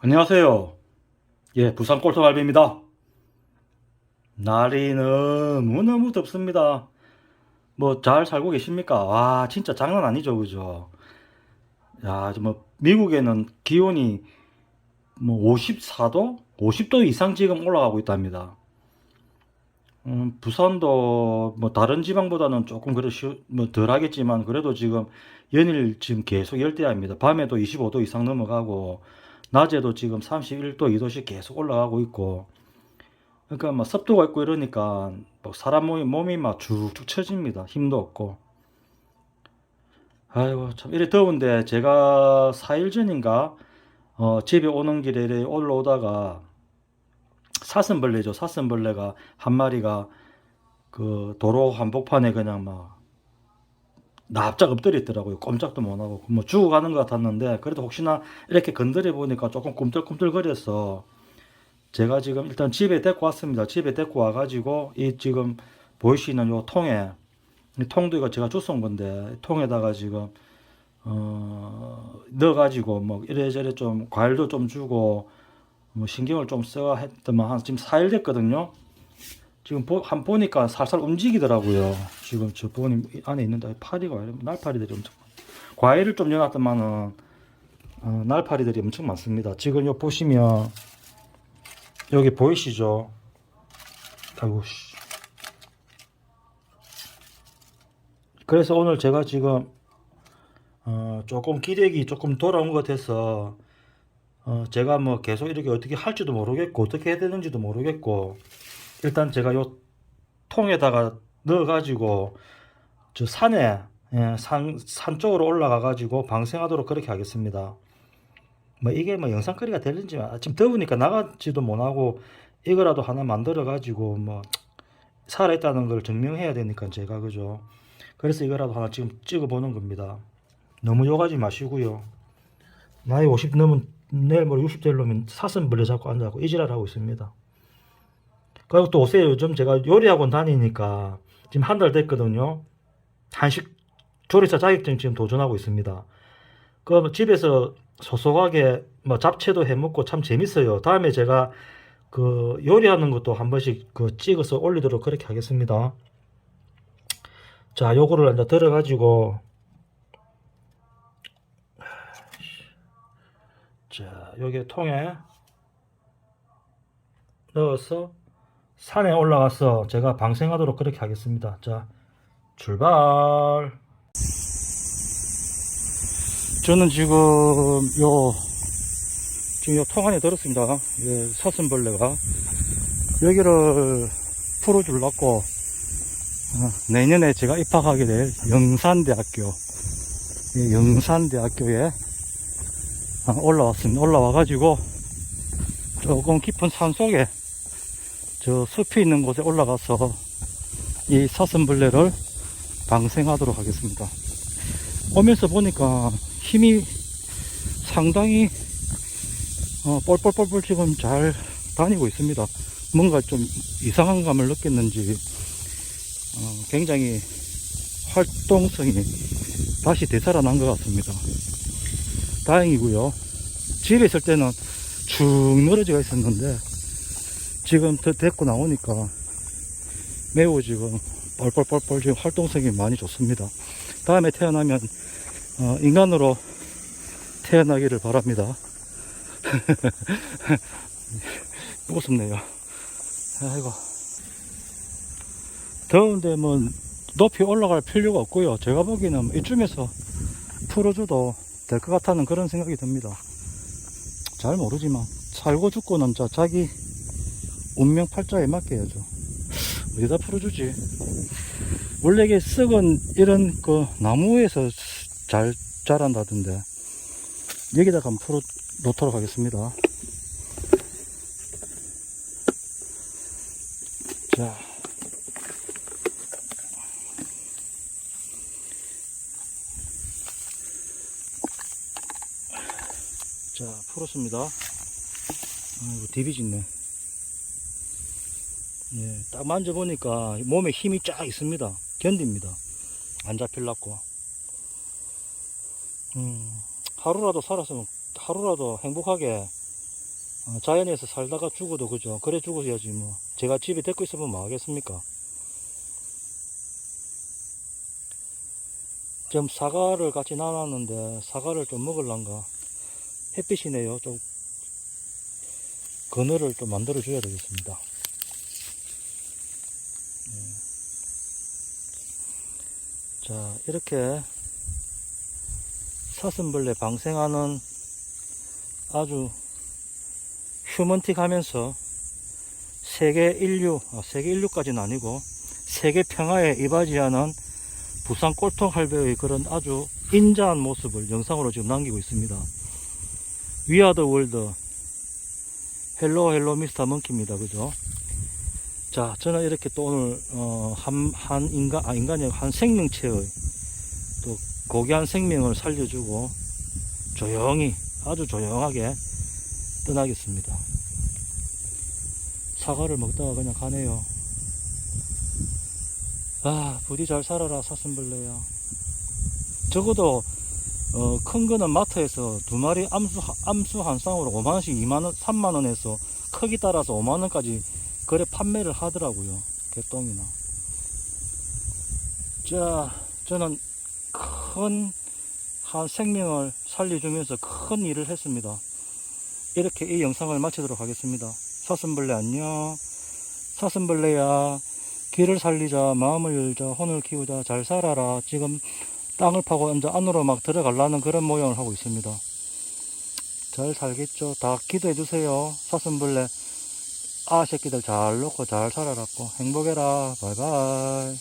안녕하세요. 예, 부산 꼴통알비입니다. 날이 너무너무 덥습니다. 뭐, 잘 살고 계십니까? 와, 진짜 장난 아니죠, 그죠? 야, 저 뭐, 미국에는 기온이 뭐, 54도? 50도 이상 지금 올라가고 있답니다. 음, 부산도 뭐, 다른 지방보다는 조금 그래도 쉬, 뭐, 덜 하겠지만, 그래도 지금 연일 지금 계속 열대야입니다. 밤에도 25도 이상 넘어가고, 낮에도 지금 31도, 2도씩 계속 올라가고 있고, 그러니까 막 습도가 있고 이러니까 막 사람 몸이, 몸이 막 쭉쭉 처집니다. 힘도 없고. 아이고, 참, 이래 더운데 제가 4일 전인가, 어, 집에 오는 길에 올라오다가 사슴벌레죠. 사슴벌레가 한 마리가 그 도로 한복판에 그냥 막 납작 엎드려 있더라고요. 꼼짝도 못 하고 뭐 죽어가는 것 같았는데 그래도 혹시나 이렇게 건드려 보니까 조금 꿈틀꿈틀거려서 제가 지금 일단 집에 데리고 왔습니다. 집에 데리고 와가지고 이 지금 보이시는 요 통에 이 통도 이거 제가 주워온 건데 이 통에다가 지금 어 넣어가지고 뭐 이래저래 좀 과일도 좀 주고 뭐 신경을 좀 써야 했더만 한 지금 4일 됐거든요. 지금 보, 한 보니까 살살 움직이더라고요. 지금 저 부모님 안에 있는데 파리가? 날파리들이 엄청 많 과일을 좀 넣어놨더만은 어, 날파리들이 엄청 많습니다. 지금 요 보시면 여기 보이시죠? 아이고 씨. 그래서 오늘 제가 지금 어, 조금 기력이 조금 돌아온 것 같아서 어, 제가 뭐 계속 이렇게 어떻게 할지도 모르겠고 어떻게 해야 되는지도 모르겠고 일단 제가 요 통에다가 넣어가지고 저 산에 예, 산, 산 쪽으로 올라가 가지고 방생하도록 그렇게 하겠습니다. 뭐 이게 뭐 영상거리가 될는지 지금 더우니까 나가지도 못하고 이거라도 하나 만들어 가지고 뭐 살아있다는 걸 증명해야 되니까 제가 그죠. 그래서 이거라도 하나 지금 찍어 보는 겁니다. 너무 욕하지 마시고요. 나이 50 넘은 내일 모레 60될 놈은 사슴 벌레 잡고 앉아고 이지랄 하고 있습니다. 그리고 또 오세요. 요즘 제가 요리학원 다니니까 지금 한 달 됐거든요. 한식 조리사 자격증 지금 도전하고 있습니다. 그 집에서 소소하게 뭐 잡채도 해 먹고 참 재밌어요. 다음에 제가 그 요리하는 것도 한 번씩 그 찍어서 올리도록 그렇게 하겠습니다. 자, 요거를 이제 들어 가지고 자, 여기 통에 넣어서 산에 올라가서 제가 방생하도록 그렇게 하겠습니다. 자, 출발. 저는 지금 요 지금 요 통 안에 들었습니다. 예, 사슴벌레가 여기를 풀어주려고 어, 내년에 제가 입학하게 될 영산대학교 예, 영산대학교에 어, 올라왔습니다. 올라와가지고 조금 깊은 산 속에 저 숲이 있는 곳에 올라가서 이 사슴벌레를 방생하도록 하겠습니다. 오면서 보니까 힘이 상당히 어, 뻘뻘뻘뻘 지금 잘 다니고 있습니다. 뭔가 좀 이상한 감을 느꼈는지 어, 굉장히 활동성이 다시 되살아난 것 같습니다. 다행이고요. 집에 있을 때는 쭉 늘어져 있었는데 지금 더 데리고 나오니까 매우 지금 뻘뻘뻘뻘 지금 활동성이 많이 좋습니다. 다음에 태어나면 어, 인간으로 태어나기를 바랍니다. 우습네요. 아이고. 더운데 뭐 높이 올라갈 필요가 없고요. 제가 보기에는 이쯤에서 풀어줘도 될 것 같다는 그런 생각이 듭니다. 잘 모르지만 살고 죽고는 자 자기 운명 팔자에 맡겨야죠. 어디다 풀어주지? 원래 이게 썩은 이런 그 나무에서 잘 자란다던데 여기다가 한번 풀어 놓도록 하겠습니다. 자. 자, 풀었습니다. 아이고, 디비 짓네. 예, 딱 만져보니까 몸에 힘이 쫙 있습니다. 견딥니다. 안 잡힐라고. 음, 하루라도 살았으면, 하루라도 행복하게 어, 자연에서 살다가 죽어도 그죠. 그래 죽어야지 뭐. 제가 집에 데리고 있으면 뭐 하겠습니까? 지금 사과를 같이 나눴는데 사과를 좀 먹을란가 햇빛이네요. 좀 그늘을 좀 만들어 줘야 되겠습니다. 자 이렇게 사슴벌레 방생하는 아주 휴먼틱 하면서 세계 인류, 아, 세계 인류까지는 아니고 세계 평화에 이바지하는 부산 꼴통 할배의 그런 아주 인자한 모습을 영상으로 지금 남기고 있습니다. 위아더 월드 헬로 헬로 미스터 먼키입니다. 그죠? 자, 저는 이렇게 또 오늘 어, 한, 한 인간, 아 인간이 한 생명체의 또 고귀한 생명을 살려주고 조용히 아주 조용하게 떠나겠습니다. 사과를 먹다가 그냥 가네요. 아, 부디 잘 살아라, 사슴벌레야. 적어도, 어, 큰 거는 마트에서 두 마리 암수, 암수 한 쌍으로 5만 원씩 2만 원, 3만 원에서 크기 따라서 5만 원까지 거래 판매를 하더라고요. 개똥이나. 자, 저는 큰, 한 생명을 살려주면서 큰 일을 했습니다. 이렇게 이 영상을 마치도록 하겠습니다. 사슴벌레 안녕. 사슴벌레야. 길을 살리자, 마음을 열자, 혼을 키우자, 잘 살아라. 지금 땅을 파고 이제 안으로 막 들어가려는 그런 모양을 하고 있습니다. 잘 살겠죠? 다 기도해 주세요. 사슴벌레. 아 새끼들 잘 놓고 잘 살아라고 행복해라. 바이바이.